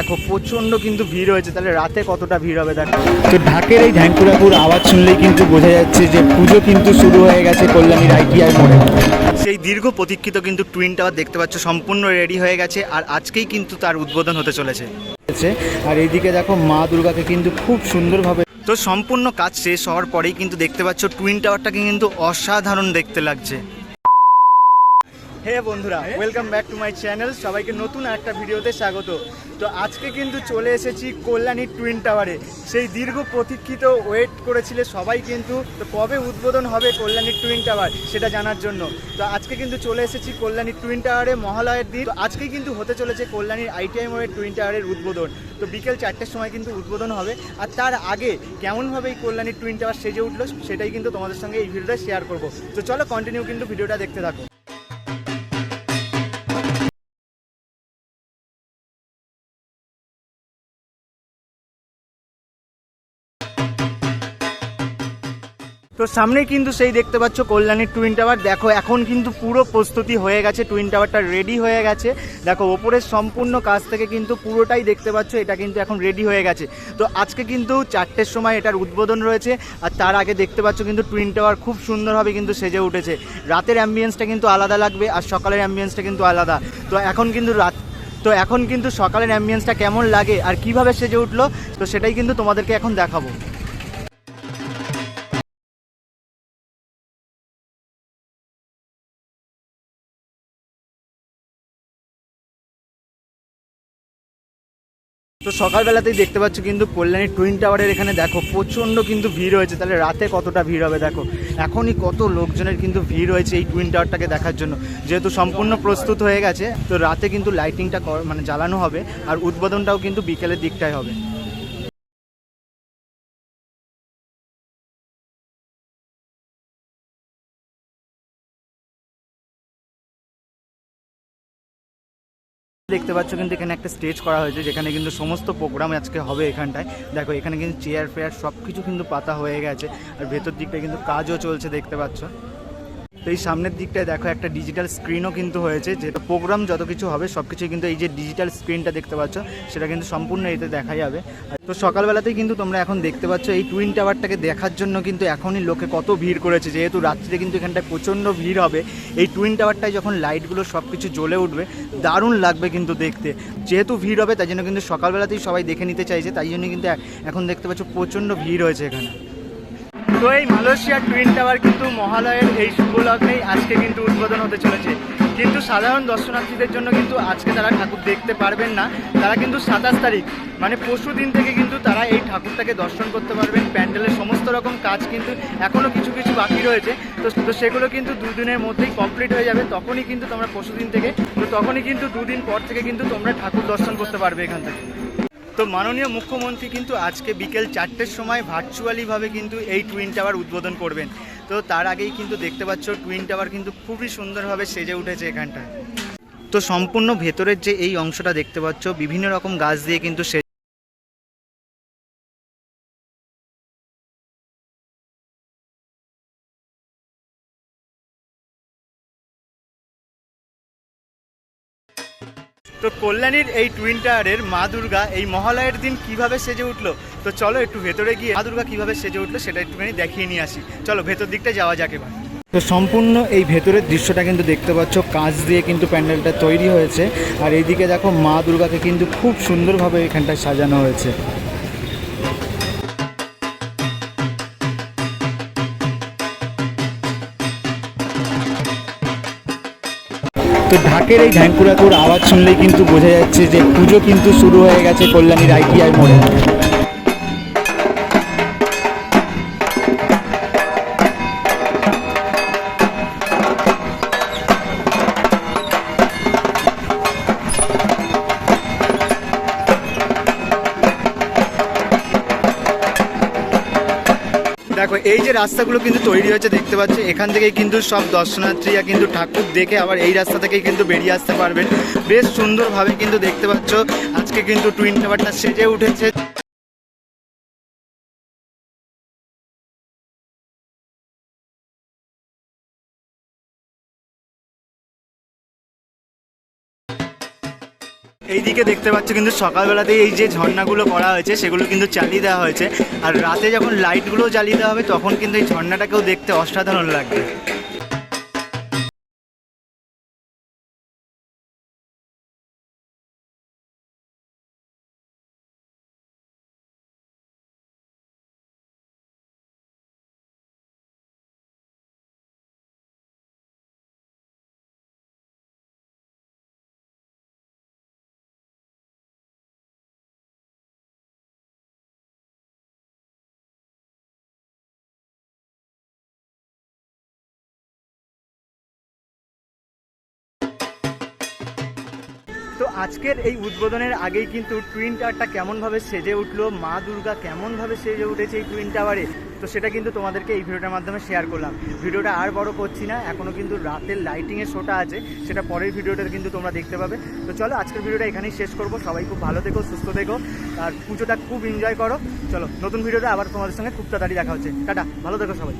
দেখো প্রচণ্ড কিন্তু ভিড় হয়েছে। তাহলে রাতে কতটা ভিড় হবে দেখো? তো ঢাকের এই ঢ্যাঙ্কুরাপুর আওয়াজ শুনলেই কিন্তু বোঝা যাচ্ছে যে পুজো কিন্তু শুরু হয়ে গেছে কল্যাণীর আইটিআই মোড়ে। সেই দীর্ঘ প্রতীক্ষিত কিন্তু টুইন টাওয়ার দেখতে পাচ্ছ সম্পূর্ণ রেডি হয়ে গেছে আর আজকেই কিন্তু তার উদ্বোধন হতে চলেছে। আর এইদিকে দেখো মা দুর্গাকে কিন্তু খুব সুন্দরভাবে তো সম্পূর্ণ কাজ শেষ হওয়ার পরেই কিন্তু দেখতে পাচ্ছ টুইন টাওয়ারটাকে কিন্তু অসাধারণ দেখতে লাগছে। হে বন্ধুরা welcome back to my channel সবাইকে নতুন একটা ভিডিওতে স্বাগত। তো আজকে কিন্তু চলে এসেছি কল্যাণী টুইন টাওয়ারে সেই দীর্ঘ প্রতীক্ষিত ওয়েট করেছিলে সবাই কিন্তু। তো কবে উদ্বোধন হবে কল্যাণী টুইন টাওয়ার সেটা জানার জন্য। তো আজকে কিন্তু চলে এসেছি কল্যাণী টুইন টাওয়ারে মহালয়ের দিন। তো আজকে কিন্তু হতে চলেছে কল্যাণীর আইটিআই মোড়ের টুইন টাওয়ারের উদ্বোধন। তো বিকেল চারটের সময় কিন্তু উদ্বোধন হবে। আর তার আগে কেমনভাবে এই কল্যাণী টুইন টাওয়ার সেজে উঠল, সেটাই কিন্তু তোমাদের সঙ্গে এই ভিডিওটা শেয়ার করব। তো চলো কন্টিনিউ কিন্তু ভিডিওটা দেখতে থাকো। তো সামনেই কিন্তু সেই দেখতে পাচ্ছ কল্যাণীর টুইন টাওয়ার দেখো, এখন কিন্তু পুরো প্রস্তুতি হয়ে গেছে টুইন টাওয়ারটা রেডি হয়ে গেছে। দেখো, ওপরের সম্পূর্ণ কাজ থেকে কিন্তু পুরোটাই দেখতে পাচ্ছ, এটা কিন্তু এখন রেডি হয়ে গেছে। তো আজকে কিন্তু চারটের সময় এটার উদ্বোধন রয়েছে, আর তার আগে দেখতে পাচ্ছ কিন্তু টুইন টাওয়ার খুব সুন্দরভাবে কিন্তু সেজে উঠেছে। রাতের অ্যাম্বিয়েন্সটা কিন্তু আলাদা লাগবে, আর সকালের অ্যাম্বিয়েন্সটা কিন্তু আলাদা। তো এখন কিন্তু রাত, তো এখন কিন্তু সকালের অ্যাম্বিয়েন্সটা কেমন লাগে, আর কীভাবে সেজে উঠল, তো সেটাই কিন্তু তোমাদেরকে এখন দেখাবো। তো সকালবেলাতেই দেখতে পাচ্ছ কিন্তু কল্যাণী টুইন টাওয়ারের এখানে দেখো প্রচণ্ড কিন্তু ভিড় হয়েছে তাহলে রাতে কতটা ভিড় হবে দেখো? এখনই কত লোকজনের কিন্তু ভিড় হয়েছে এই টুইন টাওয়ারটাকে দেখার জন্য। যেহেতু সম্পূর্ণ প্রস্তুত হয়ে গেছে, তো রাতে কিন্তু লাইটিংটা মানে জ্বালানো হবে আর উদ্বোধনটাও কিন্তু বিকেলের দিকটাই হবে। দেখতে পাচ্ছ কিন্তু এখানে একটা স্টেজ করা হয়েছে, যেখানে কিন্তু সমস্ত প্রোগ্রাম আজকে হবে এখানটায়। দেখো, এখানে কিন্তু চেয়ার ফেয়ার সব কিছু কিন্তু পাতা হয়ে গেছে, আর ভেতর দিকটা কিন্তু কাজও চলছে দেখতে পাচ্ছ। তো এই সামনের দিকটায় দেখো একটা ডিজিটাল স্ক্রিনও কিন্তু হয়েছে, যেটা প্রোগ্রাম যত কিছু হবে সব কিছুই কিন্তু এই যে ডিজিটাল স্ক্রিনটা দেখতে পাচ্ছ, সেটা কিন্তু সম্পূর্ণ এতে দেখা যাবে। তো সকালবেলাতেই কিন্তু তোমরা এখন দেখতে পাচ্ছ, এই টুইন টাওয়ারটাকে দেখার জন্য কিন্তু এখনই লোকে কত ভিড় করেছে, যেহেতু রাত্রিতে কিন্তু এখানটায় প্রচণ্ড ভিড় হবে। এই টুইন টাওয়ারটায় যখন লাইটগুলো সব কিছু জ্বলে উঠবে, দারুণ লাগবে কিন্তু দেখতে। যেহেতু ভিড় হবে, তাই জন্য কিন্তু সকালবেলাতেই সবাই দেখে নিতে চাইছে, তাই জন্য কিন্তু এখন দেখতে পাচ্ছ প্রচণ্ড ভিড় হয়েছে এখানে। তো এই মালয়েশিয়ার টুইন টাওয়ার কিন্তু মহালয়ের এই শুভ লগ্নেই আজকে কিন্তু উদ্বোধন হতে চলেছে। কিন্তু সাধারণ দর্শনার্থীদের জন্য কিন্তু আজকে তারা ঠাকুর দেখতে পারবেন না। তারা কিন্তু সাতাশ তারিখ মানে পরশু দিন থেকে কিন্তু তারা এই ঠাকুরটাকে দর্শন করতে পারবেন। প্যান্ডেলের সমস্ত রকম কাজ কিন্তু এখনও কিছু কিছু বাকি রয়েছে। তো তো সেগুলো কিন্তু দুদিনের মধ্যেই কমপ্লিট হয়ে যাবে। তখনই কিন্তু তোমরা পরশু দিন থেকে, তো তখনই কিন্তু দুদিন পর থেকে কিন্তু তোমরা ঠাকুর দর্শন করতে পারবে এখান থেকে। তো মাননীয় মুখ্যমন্ত্রী কিন্তু আজকে বিকেল চারটের সময় ভার্চুয়ালিভাবে কিন্তু এই টুইন টাওয়ার উদ্বোধন করবেন। তো তার আগেই কিন্তু দেখতে পাচ্ছ টুইন টাওয়ার কিন্তু খুবই সুন্দরভাবে সেজে উঠেছে এখানটায়। তো সম্পূর্ণ ভেতরের যে এই অংশটা দেখতে পাচ্ছ, বিভিন্ন রকম গাছ দিয়ে কিন্তু তো কল্যাণীর এই টুইন টাওয়ারের মা দুর্গা এই মহালয়ের দিন কীভাবে সেজে উঠল? তো চলো একটু ভেতরে গিয়ে মা দুর্গা কীভাবে সেজে উঠল সেটা একটুখানি দেখিয়ে নিয়ে আসি। চলো ভেতর দিকটা যাওয়া যাক এবার। তো সম্পূর্ণ এই ভেতরের দৃশ্যটা কিন্তু দেখতে পাচ্ছ, কাঁচ দিয়ে কিন্তু প্যান্ডেলটা তৈরি হয়েছে। আর এইদিকে দেখো মা দুর্গাকে কিন্তু খুব সুন্দরভাবে এখানটায় সাজানো হয়েছে। তো ঢাকের এই ঢ্যাঙ্কুরাকুর আওয়াজ শুনলেই কিন্তু বোঝা যাচ্ছে যে পুজো কিন্তু শুরু হয়ে গেছে কল্যাণীর আইটিআই মোড়ে। দেখো, এই যে রাস্তাগুলো কিন্তু তৈরি হয়েছে, দেখতে পাচ্ছ, এখান থেকে কিন্তু সব দর্শনার্থীরা কিন্তু ঠাকুর দেখে আবার এই রাস্তা থেকেই কিন্তু বেরিয়ে আসতে পারবেন। বেশ সুন্দরভাবে কিন্তু দেখতে পাচ্ছ, আজকে কিন্তু টুইন টাওয়ারটা সেজে উঠেছে। এইদিকে দেখতে পাচ্ছ কিন্তু সকালবেলাতেই এই যে ঝর্ণাগুলো করা হয়েছে, সেগুলো কিন্তু চালিয়ে দেওয়া হয়েছে। আর রাতে যখন লাইটগুলো জ্বালিয়ে দেওয়া হবে, তখন কিন্তু এই ঝর্ণাটাকেও দেখতে অসাধারণ লাগবে। তো আজকের এই উদ্বোধনের আগেই কিন্তু টুইন টাওয়ারটা কেমনভাবে সেজে উঠল, মা দুর্গা কেমনভাবে সেজে উঠেছে এই টুইন টাওয়ারে তো সেটা কিন্তু তোমাদেরকে এই ভিডিওটার মাধ্যমে শেয়ার করলাম। ভিডিওটা আর বড় করছি না এখনও কিন্তু রাতের লাইটিংয়ের শোটা আছে, সেটা পরের ভিডিওটা কিন্তু তোমরা দেখতে পাবে। তো চলো আজকের ভিডিওটা এখানেই শেষ করব, সবাই খুব ভালো থেকো, সুস্থ থেকো, আর পুজোটা খুব এনজয় করো। চলো, নতুন ভিডিওটা আবার তোমাদের সঙ্গে খুব তাড়াতাড়ি দেখা হচ্ছে। টাটা, ভালো থেকো সবাই।